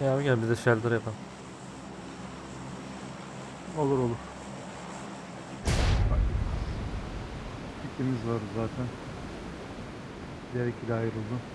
Ya gel bir de shelter yapalım. Olur olur. İkimiz var zaten. Diğer ikili ayrıldı.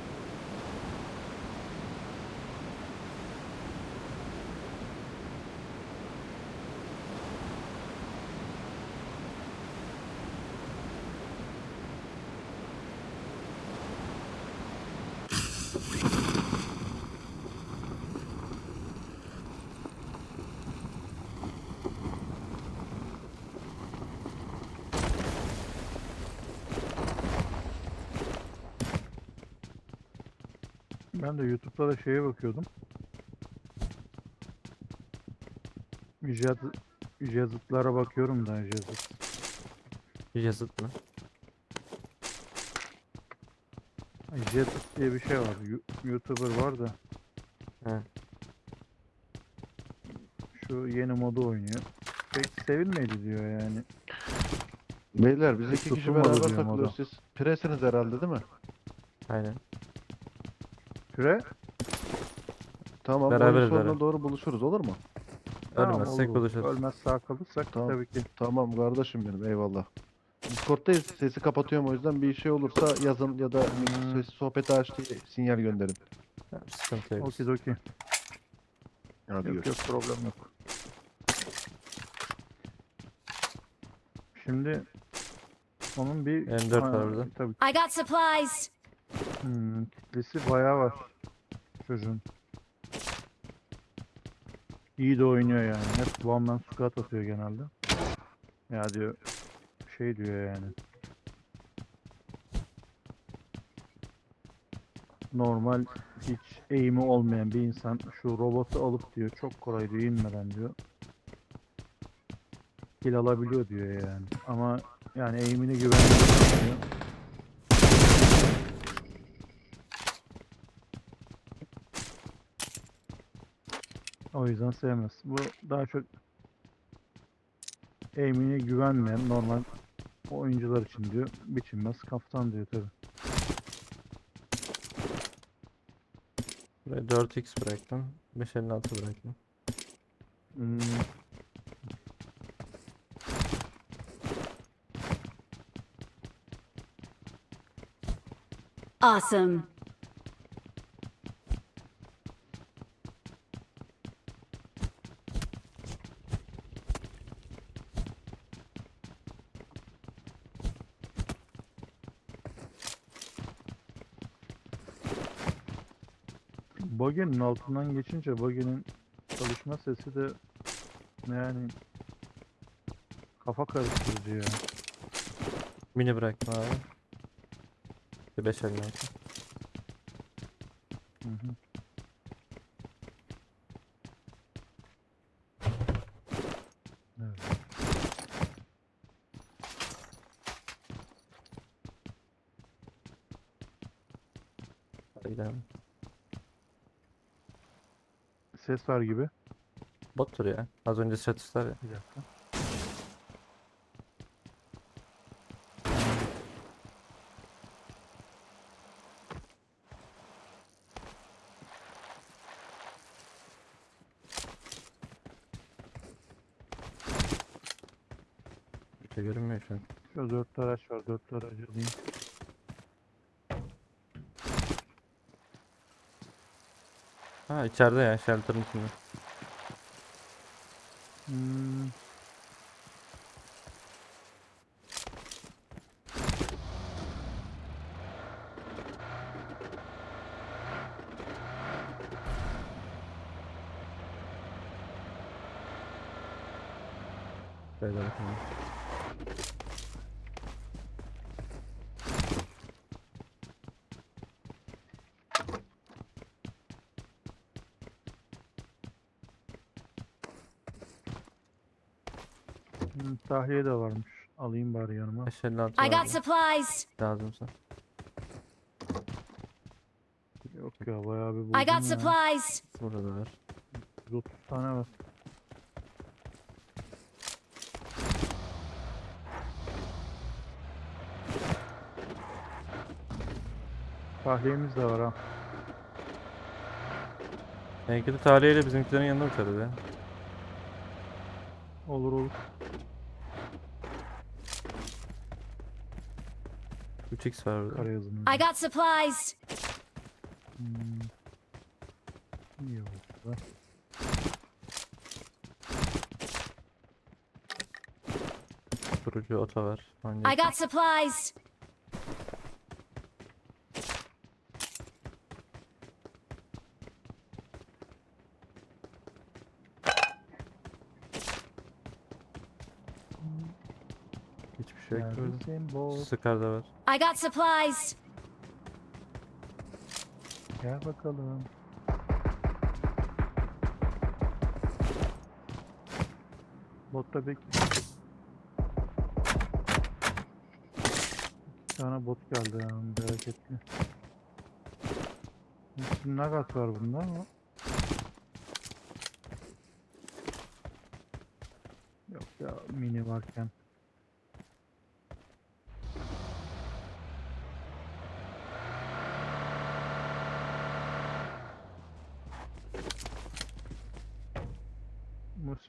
Ben de YouTube'da da şeye bakıyordum. Jet, Jet'lara bakıyorum da Jet. Yazıt mı? Jet diye bir şey var. YouTuber var da He. şu yeni modu oynuyor. Pek sevilmedi diyor yani. Beyler biz iki kişi tutulmadı beraber diyorum takılıyoruz. Siz presiniz herhalde değil mi? Aynen. Püre? Tamam. Beraberiz, oyun sonuna beraber. doğru buluşuruz olur mu? Ölmezsek olur. buluşuruz. Ölmez sağ kalırsak Tamam. tabii ki. Tamam kardeşim benim eyvallah. Discord'dayız. Sesi kapatıyorum o yüzden bir şey olursa yazın ya da Hmm. ses sohbeti aç diye sinyal gönderin. Tamam, sıkıntı yok. Okey okey. Hadi Yok yok problem yok. Şimdi onun bir M4 var Ha, orada. Tabii I got supplies. Hmm, kitlesi bayağı var çocuğun. İyi de oynuyor yani. Hep one man squad atıyor genelde. Ya diyor şey diyor yani. Normal hiç eğimi olmayan bir insan şu robotu alıp diyor çok kolay diyor inmeden diyor. Kill alabiliyor diyor yani. Ama yani eğimine güvenmiyor. O yüzden sevmez. Bu daha çok eğimine güvenmeyen normal oyuncular için diyor. Biçilmez kaftan diyor tabi. Buraya 4x bıraktım. 556 bıraktım. Hmm. Awesome. Buggy'nin altından geçince buggy'nin çalışma sesi de yani kafa karıştırıcı ya. Mini bıraktım abi. Bir 556. Hı hı. Evet. Hadi gidelim. Ses var gibi. Bottur ya. Az önce çatıştılar ya. Bir dakika. Şey görünmüyor şu an. Şu dört araç var. Dört aracı alayım. İçeride ya shelter'ın içinde. Hmm. Böyle bakalım. Hmm, tahliye de varmış. Alayım bari yanıma. 556 I got var supplies. lazımsa. Yok ya bayağı bir buldum I got ya. supplies. Burada da var. 130 tane var. Tahliyemiz de var ha. Belki de talihiyle bizimkilerin yanında uçarız ya. Olur olur. 3x var burada. Kara yazın. I got supplies. Hmm. İyi oldu. Durucu oto var. Hangi I got supplies. Scar da var. I got supplies. Gel bakalım. Botta bekle. Bir tane bot geldi ya hareketli. Şimdi Nagat var bunda ama. Yok ya mini varken.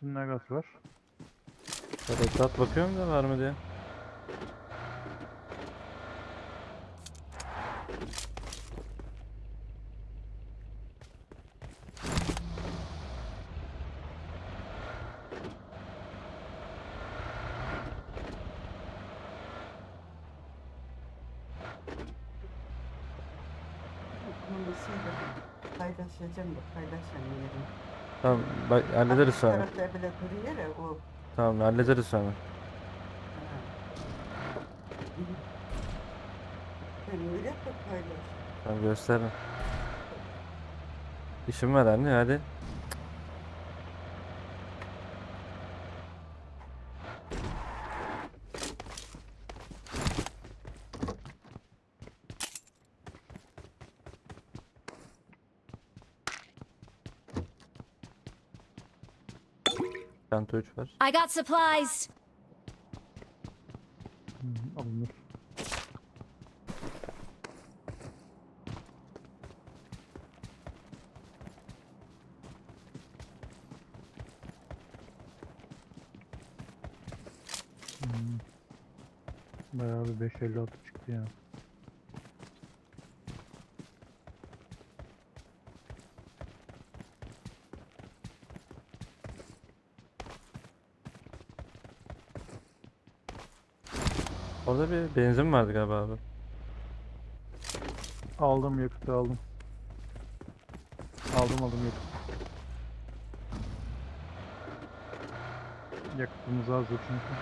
Musim Nagat var. Red bakıyorum da var mı diye. Numarasıyla paylaşacağım da paylaşamıyorum. Tamam bak hallederiz sonra. Tarafta bile duruyor ya o. Tamam hallederiz sonra. Ben öyle de paylaş. Tamam gösterin. İşim var anne hadi. Çanta 3 var. I got supplies. Alınır. Hmm. Bayağı bir 556 çıktı ya. Orada bir benzin vardı galiba abi. Aldım yakıtı aldım. Aldım aldım yakıt. Yakıtımız azdı çünkü.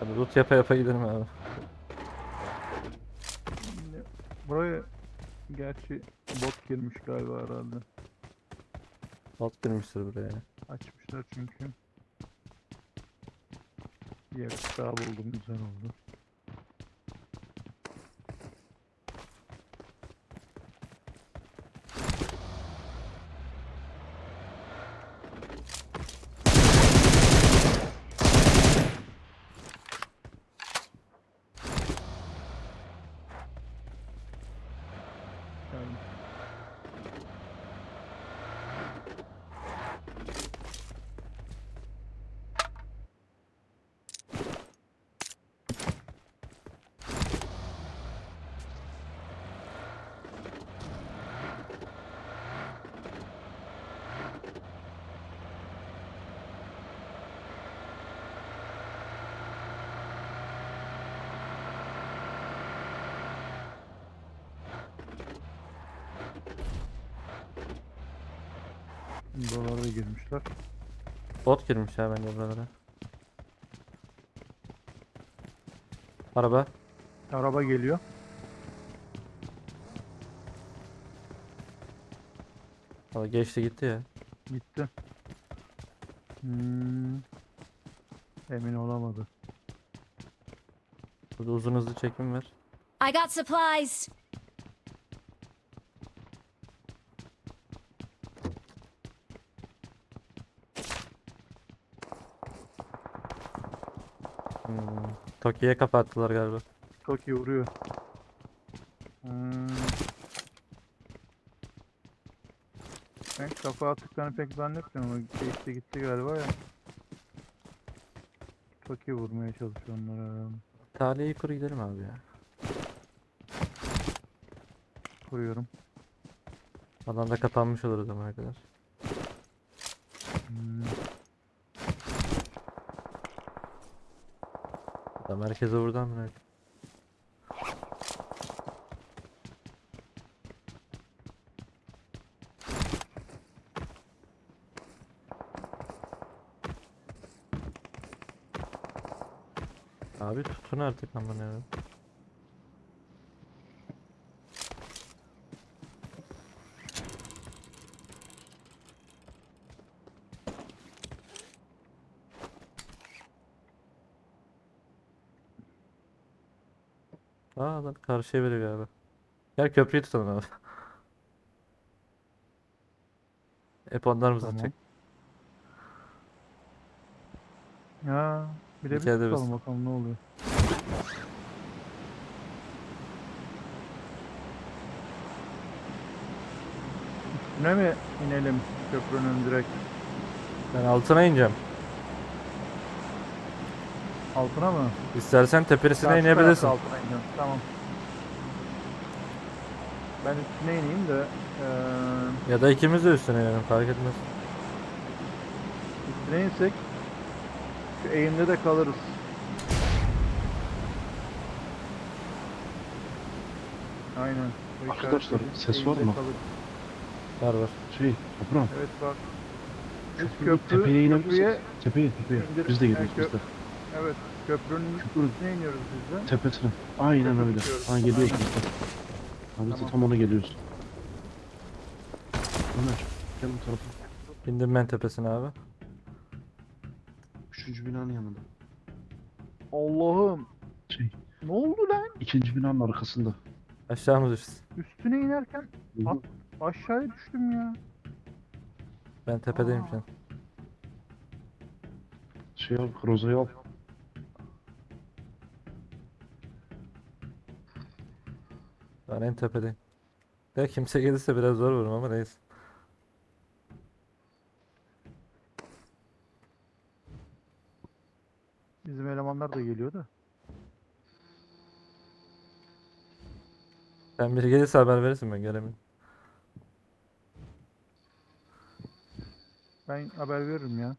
Hadi loot yapa yapa gidelim abi. Şimdi Buraya gerçi bot girmiş galiba herhalde. Bot girmiştir buraya. Açmışlar çünkü. Yakıt daha buldum güzel oldu. Yani Buralara da girmişler. Bot girmiş ya bence buralara. Araba. Araba geliyor. Valla geçti gitti ya. Gitti. Hmm. Emin olamadı. Burada uzun hızlı çekim var. I got supplies. Toki'ye kapattılar galiba. Çok iyi vuruyor. Hmm. Ben kafa attıklarını pek zannetmiyorum ama geçti gitti galiba ya. Çok iyi vurmaya çalışıyor onlara. Taliyeyi kur gidelim abi ya. Vuruyorum. Alanda kapanmış olur o zamana kadar. Hmm. Da merkeze vurdan mı? Abi tutun artık aman ya. Aa lan karşıya veriyor galiba. Gel köprüyü tutalım abi. Hep onlar mı Tamam. tutacak? Ya bir de bir Hikayede biz- tutalım bakalım ne oluyor. Üstüne mi inelim köprünün direkt Ben altına ineceğim. altına mı? İstersen tepesine Karşı tarafta inebilirsin. Altına iniyorum. Tamam. Ben üstüne ineyim de eee Ya da ikimiz de üstüne inelim fark etmez. üstüne insek şu eğimde de kalırız. Aynen. Bu Arkadaşlar, ses eğimde var mı? kalırız. Var var. Şey, toprağım. Evet bak. Biz Köprü, tepeye inebilirsiniz. köprüye, Tepeye, tepeye. indir- Biz de yani kö- biz de. evet köprünün Köprünün üstüne iniyoruz biz de. tepesine. Aynen Köprü öyle. tutuyoruz. Ha geliyoruz Aynen. biz de. De Tamam. tam ona geliyoruz. Ömer, gel bu tarafa. Bindim ben tepesine abi. Üçüncü binanın yanında. Allah'ım. Şey, Ne oldu lan? ikinci binanın arkasında. Aşağı mı düştün? Üstüne inerken. At- aşağıya düştüm ya. Ben tepedeyim şu an. Şey al, Roza'yı al. Ben en tepedeyim. Ya kimse gelirse biraz zor vururum ama neyse. Bizim elemanlar da geliyor da. Sen biri gelirse haber verirsin ben gelemiyorum. Ben haber veririm ya.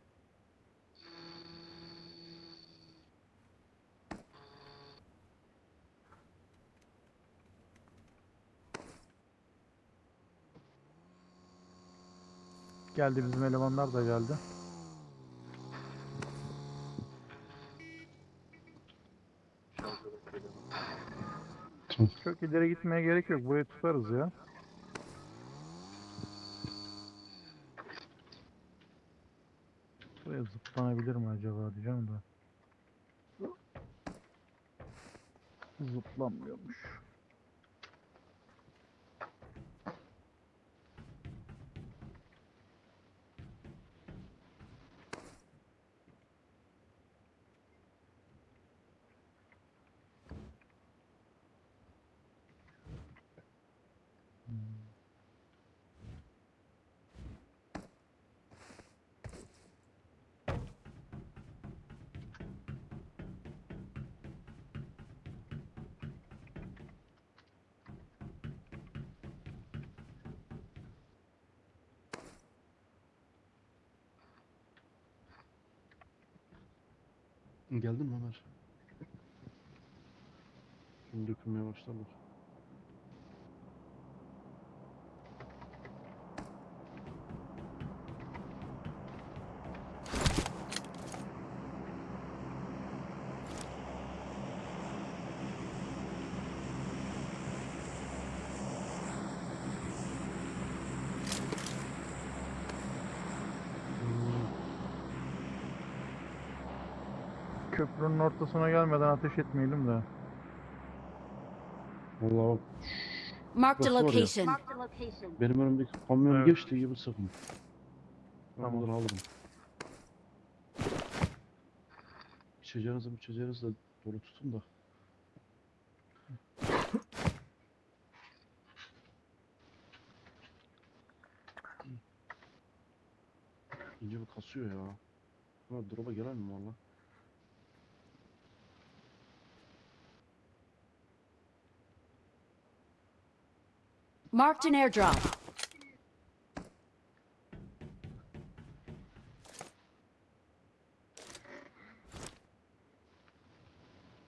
Geldi bizim elemanlar da geldi. Çok ileri gitmeye gerek yok. Burayı tutarız ya. Buraya zıplanabilir mi acaba diyeceğim de. Zıplanmıyormuş. Geldin mi Ömer? Şimdi dökülmeye başladılar. Köprünün ortasına gelmeden ateş etmeyelim de. Vallahi bak, Marked a Burası var ya. location. benim önümdeki kamyon Evet. geçtiği gibi sıkın. Ben Tamam. buradan alırım. içeceğinizi içeceğinizi de dolu tutun da. İyice bir kasıyor ya. Ha drop'a gelen mi valla? Marked an airdrop.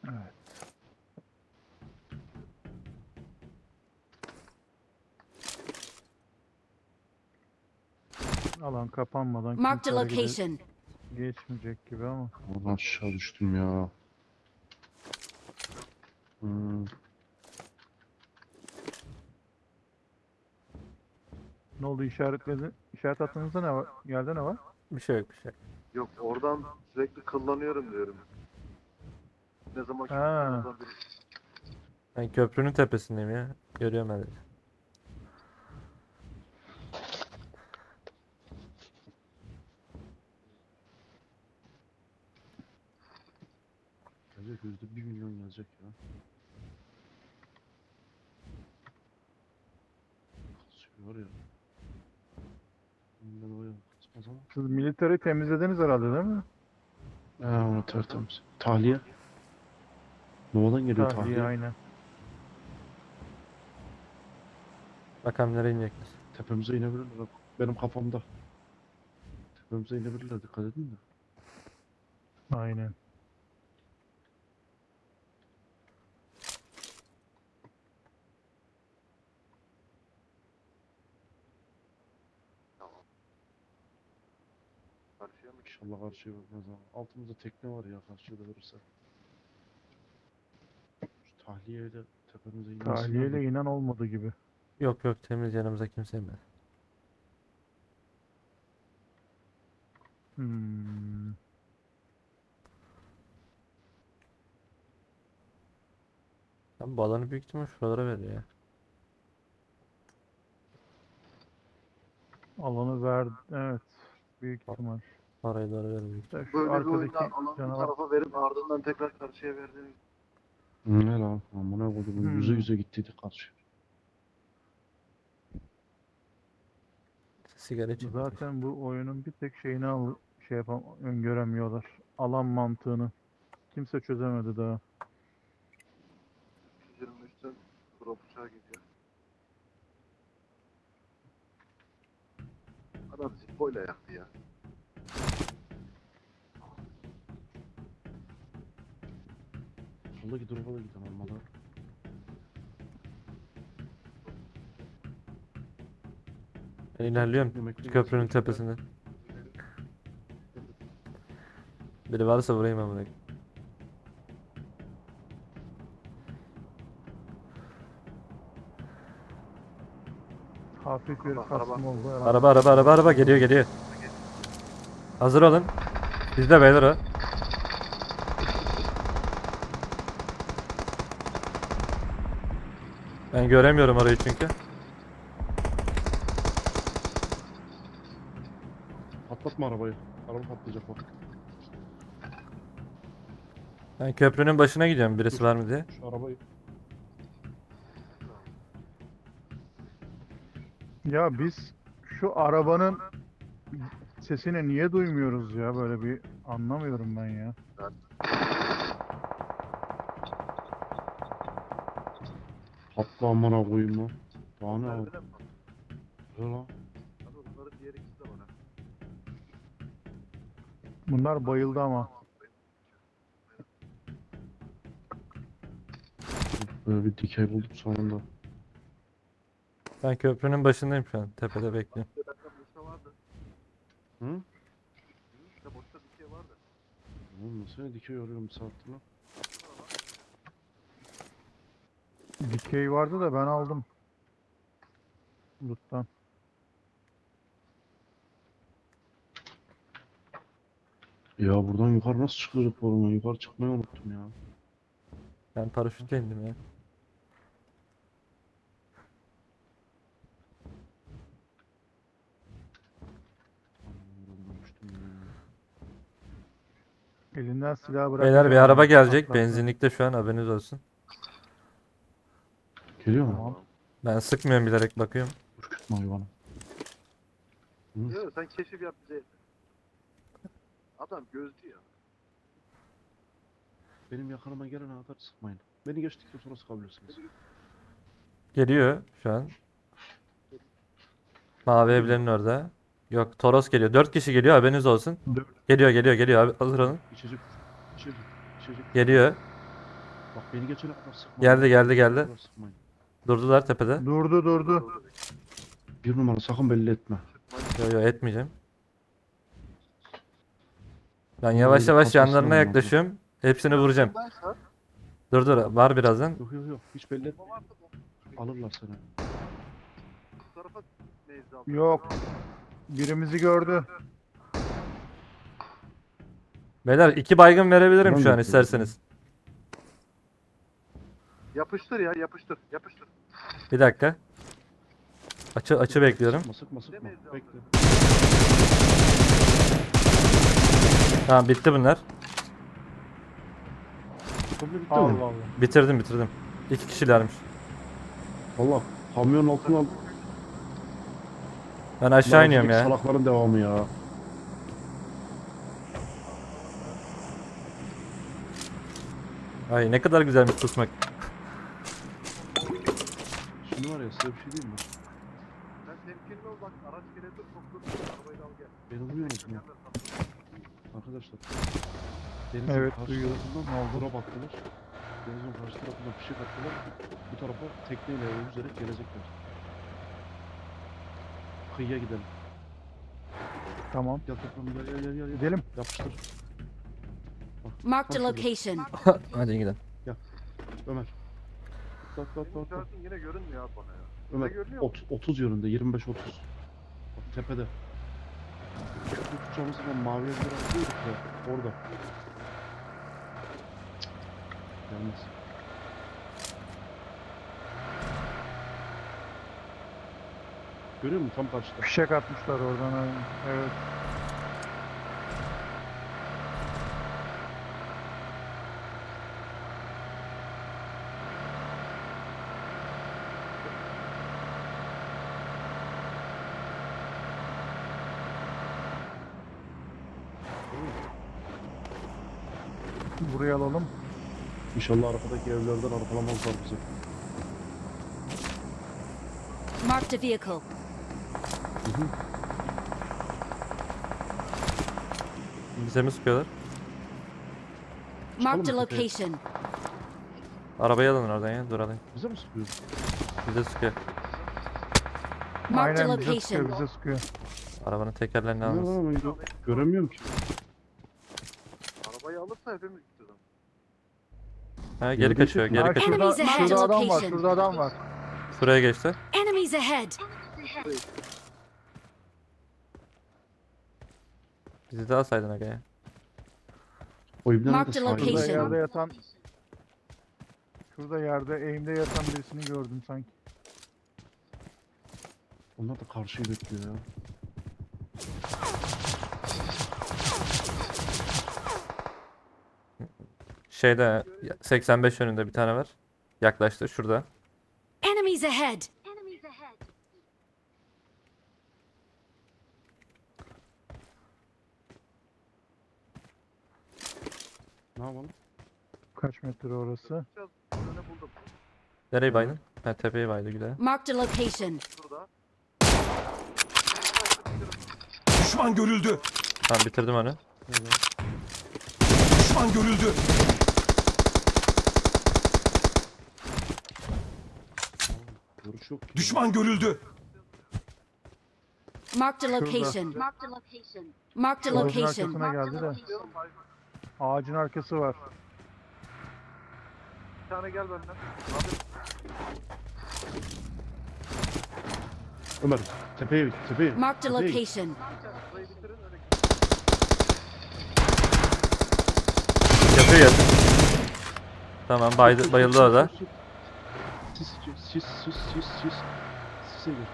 Evet. Alan kapanmadan Marked a kimse hareket location. geçmeyecek gibi ama. Oradan aşağı düştüm ya. Hmm. Ne oldu işaretledi? İşaret attığınızda ne var? Yerde ne var? Bir şey yok bir şey. yok. Oradan sürekli kıllanıyorum diyorum. Ne zaman ki Ha. oradan bir Ben köprünün tepesindeyim ya. Görüyorum hadi. gelecek yüzde bir milyon gelecek ya. Kasıyor ya. Ben oraya kasmaz ama. Siz militeri temizlediniz herhalde değil mi? Ha onu tertemiz. Tahliye. Nova'dan geliyor tahliye. Tahliye aynen. Bakalım nereye inecekler. Tepemize inebilirler. bak. Benim kafamda. Tepemize inebilirler dikkat edin de. Aynen. Karşıya mı? İnşallah karşıya bakmaz ama. Altımızda tekne var ya karşıya da vurursa. Şu tahliyeyle tepemize inmesinler de. Tahliyeyle inen olmadı gibi. Yok yok temiz yanımıza kimse inmedi. Hmm. Lan bu alanı büyük ihtimal şuralara veriyor ya. Alanı verdi. Evet. Büyük ihtimal. Büyük İşte şu Böyle bir arkadaki oyunda alanı bu canavar. tarafa verip ardından tekrar karşıya verdiğini... Ne lan? Amına koydum. Yüze Hmm. yüze gittiydik karşıya. Sigara içiyor. Zaten bu oyunun bir tek şeyini al şey yapam öngöremiyorlar. Alan mantığını. Kimse çözemedi daha. 23'ten drop uçağa gidiyor. Adam zippoyla yaktı ya. Soldaki drop'a da giden olmalı. Ben ilerliyorum köprünün gelsin. tepesinde. Biri varsa vurayım amına. Hafif bir araba. oldu. Araba araba araba araba geliyor geliyor. Hazır olun. Bizde beyler o. Ben göremiyorum orayı çünkü. Patlatma arabayı. Araba patlayacak bak. Ben köprünün başına gidiyorum birisi var mı diye. Şu arabayı. Ya biz şu arabanın sesini niye duymuyoruz ya böyle bir anlamıyorum ben ya. Patla amına koyayım lan. Daha ne abi? Ne lan? Diğer ikisi de. Bunlar bayıldı ama. Böyle bir dikey bulduk sonunda. Ben köprünün başındayım şu an. Tepede bekliyorum. Hı? İşte boşta dikey vardı. Oğlum nasıl dikey arıyorum bir saattir lan? Dikey vardı da ben aldım. Loot'tan. Ya buradan yukarı nasıl oğlum? Ben yukarı çıkmayı unuttum ya. Ben paraşütle indim ya. Elinden silah bırak. Beyler bir araba gelecek. Benzinlikte şu an haberiniz olsun. Geliyor mu? Tamam. Ben sıkmıyorum bilerek bakıyorum. Ürkütme hayvanı. Hı? Yok sen keşif yap bize. Adam gözcü ya. Benim yakınıma gelene kadar sıkmayın. Beni geçtikten sonra sıkabilirsiniz. Geliyor şu an. Mavi evlerin orada. Yok Toros geliyor. 4 kişi geliyor haberiniz olsun. Dört. Geliyor geliyor geliyor abi hazır olun. İçecek. İçecek. İçecek. Geliyor. Bak beni geçene kadar sıkmayın. Geldi geldi geldi. Sıkmayın. Durdular tepede. Durdu durdu. Bir numara sakın belli etme. Yo yo etmeyeceğim. Ben yavaş yavaş kafasına yanlarına yaklaşıyorum. Hepsini vuracağım. Dur dur var birazdan. Yok yok yok. Hiç belli etme. Alırlar seni. Yok. Birimizi gördü. Beyler iki baygın verebilirim şu an yapıyorum. isterseniz. Yapıştır ya yapıştır yapıştır. Bir dakika. Açı açı bekliyorum. Sıkma sıkma sıkma. Bekle. Tamam bitti bunlar. Komple bitti Allah mi? Allah. Bitirdim bitirdim. İki kişilermiş. Valla kamyon altına Ben aşağı iniyorum ya. Salakların devamı ya. Ay ne kadar güzelmiş pusmak. Var ya size bir şey diyeyim mi? Sen temkinli ol bak araç gelebilir çok dur. Arabayı da al gel. Beni duyuyorsunuz mu? Yerler sana. Arkadaşlar. Denizin Evet, karşı duyuyoruz. tarafından drop attılar. Denizin karşı tarafından fişek attılar. Bu tarafa tekneyle yüzerek gelecekler. Kıyıya gidelim. Tamam. Gel bakalım gel gel gel gel. gel. Gidelim. Yapıştır. Marked a location. Hadi gidelim. Ömer. Atla atla atla işaretin yine görünmüyor abi bana ya. Ömer görünüyor mu? ot- 30 yönünde 25 30. Bak tepede. Köprü tutacağımız zaman mavi evler atlıyorduk ya orada. Cık, Gelmez. Görüyor musun tam karşıda? Fişek atmışlar oradan. ha. Evet. Buraya alalım. İnşallah arkadaki evlerden arkalamazlar bizi. Marked a vehicle. Hı hı. Bize mi sıkıyorlar? Marked a location. Arabayı alın oradan ya dur alayım. Bize mi sıkıyor? Bize sıkıyor. Marked a Aynen bize sıkıyor location. bize sıkıyor. Arabanın tekerlerini Ne almasın. lan ben gö- Göremiyorum ki. Alırsa hepimiz ama. Ha geri Gördüğün kaçıyor geri Ha, kaçıyor. şurada, Enemies ahead, şurada adam var. location. Şurada adam var. Şuraya geçti. Enemies ahead. Bizi de alsaydın aga ya. O de a sahilde. Şurada location. yerde yatan Şurada yerde eğimde yatan birisini gördüm sanki. Onlar da karşıyı bekliyor ya. Şeyde 85 yönünde bir tane var. Yaklaştı şurada. Enemies ahead. Ne yapalım? Kaç metre orası? Buldum. Nereyi baydın? Ha tepeyi baydı güzel. Marked a location. Şurada. Düşman görüldü. Tamam bitirdim onu. Düşman görüldü. Görüş yok. Düşman görüldü. Marked a location. Marked a Ağacın location. arkasına geldi de. Ağacın arkası var. Bir tane gel benden. Ömer tepeye git tepeye. Marked a tepeye git. location. burayı bitirin öyle Yapıyor ya. Tamam bayıldı o da. Sis sis sis sis sis sis. Sise gir.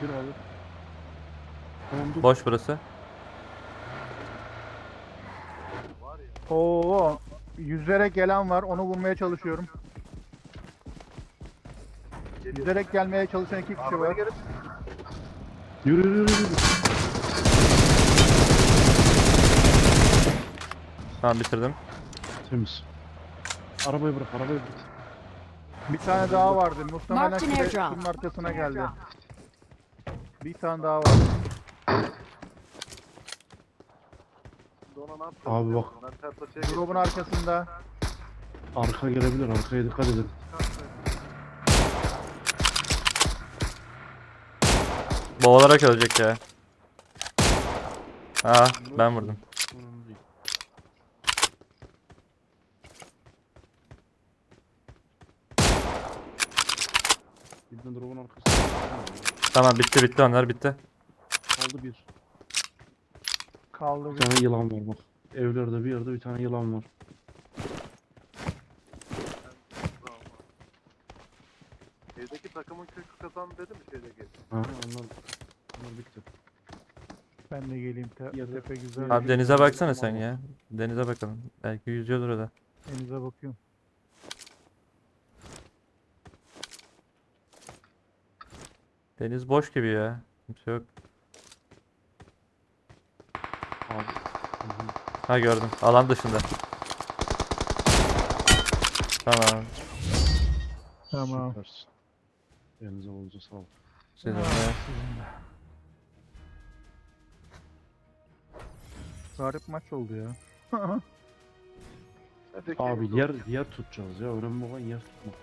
Gir abi. Tamam dur. Boş burası. Var Oo, yüzerek gelen var. Onu vurmaya çalışıyorum. Yüzerek gelmeye çalışan iki kişi var. Yürü yürü yürü. yürü. Tamam bitirdim. Temiz. Arabayı bırak arabayı bırak. Bir tane daha vardı. Muhtemelen Marked an şuraya- airdrop. şunun arkasına geldi. Bir tane daha var. ona ne? Abi bak. Ben ters açıya Drop'un geçtim. arkasında. Arka gelebilir arkaya dikkat edin. Boğularak ölecek ya. Aa ben vurdum. İbn drop'un arkasında. Tamam bitti bitti onlar bitti. Kaldı bir. Kaldı Bir bir. tane yılan var bak. Evlerde bir yerde bir tane yılan var. Evdeki takımın kökü kazandı dedi mi şeydeki? Ha onlar, onlar bitti. Ben de geleyim. Te Ya da- tepe güzel. Abi denize baksana sen ya. Denize bakalım. Belki yüzüyordur o da. Denize bakıyorum. Deniz boş gibi ya. Kimse yok. Abi. Ha gördüm. Alan dışında. Tamam. Tamam. Süpersin. Elinize kolunuza sağlık. Siz de- Garip maç oldu ya. Abi yer yer tutacağız ya. Önemli olan yer tutmak.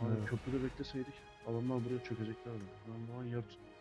Evet. köprüde bekleseydik adamlar buraya çökeceklerdi. Önemli olan yer tutmak.